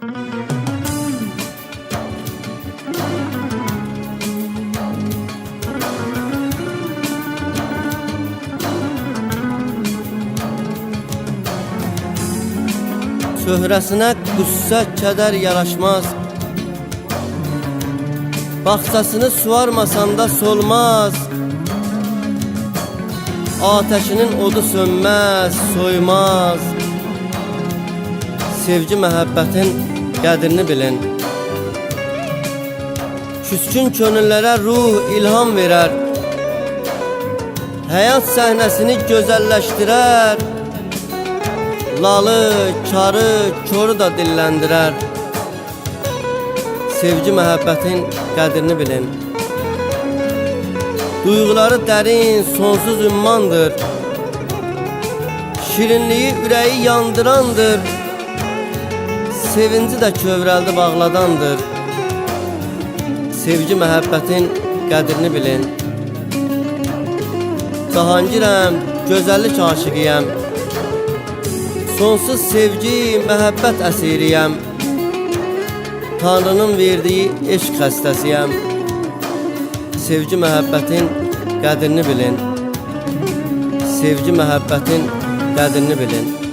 Çöhrəsinə qüssə, kədər yaraşmaz. Baxçasını suvarmasan da solmaz. Ateşinin odu sönməz, soymaz. Sevgi məhəbbətin qədrini bilin Küskün könüllərə ruh ilham verər Həyat səhnəsini gözəlləşdirər. Lalı, karı, körü da dilləndirər. Sevgi məhəbbətin qədrini bilin. Duyğuları dərin, sonsuz ümmandır. Şirinliyi ürəyi yandırandır Sevinci də kövrəldi bağladandır. Sevgi məhəbbətin qədrini bilin. Cahangirəm, gözəllik aşiqiyəm Sonsuz sevgi, məhəbbət əsiriyəm. Tanrının verdiyi eşq xəstəsiyəm. Sevgi məhəbbətin qədrini bilin. Sevgi məhəbbətin qədrini bilin